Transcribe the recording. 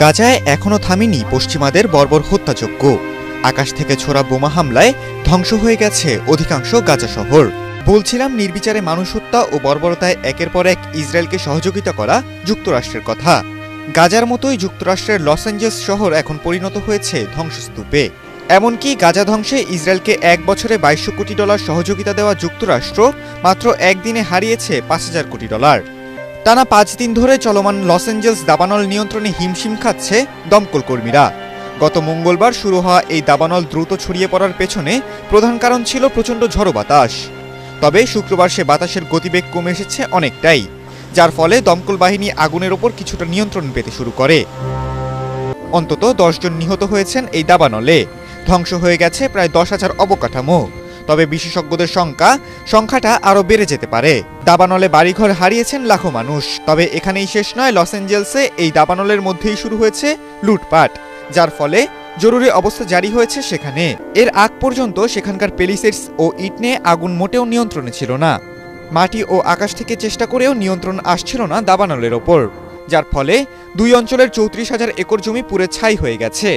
গাজায় এখনও থামেনি পশ্চিমাদের বর্বর হত্যাযজ্ঞ। আকাশ থেকে ছোড়া বোমা হামলায় ধ্বংস হয়ে গেছে অধিকাংশ গাজা শহর। বলছিলাম নির্বিচারে মানুষ হত্যা ও বর্বরতায় একের পর এক ইসরায়েলকে সহযোগিতা করা যুক্তরাষ্ট্রের কথা। গাজার মতোই যুক্তরাষ্ট্রের লস অ্যাঞ্জেলস শহর এখন পরিণত হয়েছে ধ্বংসস্তূপে। এমনকি গাজা ধ্বংসে ইসরায়েলকে এক বছরে বাইশশো কোটি ডলার সহযোগিতা দেওয়া যুক্তরাষ্ট্র মাত্র একদিনে হারিয়েছে পাঁচ হাজার কোটি ডলার। টানা পাঁচ দিন ধরে চলমান লস অ্যাঞ্জেলস দাবানল নিয়ন্ত্রণে হিমশিম খাচ্ছে দমকল কর্মীরা। গত মঙ্গলবার শুরু হওয়া এই দাবানল দ্রুত ছড়িয়ে পড়ার পেছনে প্রধান কারণ ছিল প্রচণ্ড ঝড়ো বাতাস। তবে শুক্রবার সে বাতাসের গতিবেগ কমে এসেছে অনেকটাই, যার ফলে দমকল বাহিনী আগুনের ওপর কিছুটা নিয়ন্ত্রণ পেতে শুরু করে। অন্তত দশজন নিহত হয়েছেন এই দাবানলে। ধ্বংস হয়ে গেছে প্রায় দশ হাজার অবকাঠামো। তবে বিশেষজ্ঞদের সংখ্যা, সংখ্যাটা আরও বেড়ে যেতে পারে। দাবানলে বাড়িঘর হারিয়েছেন লাখো মানুষ। তবে এখানেই শেষ নয়, লস অ্যাঞ্জেলসে এই দাবানলের মধ্যেই শুরু হয়েছে লুটপাট, যার ফলে জরুরি অবস্থা জারি হয়েছে সেখানে। এর আগ পর্যন্ত সেখানকার পেলিসেটস ও ইটনে আগুন মোটেও নিয়ন্ত্রণে ছিল না। মাটি ও আকাশ থেকে চেষ্টা করেও নিয়ন্ত্রণ আসছিল না দাবানলের ওপর, যার ফলে দুই অঞ্চলের চৌত্রিশ হাজার একর জমি পুরে ছাই হয়ে গেছে।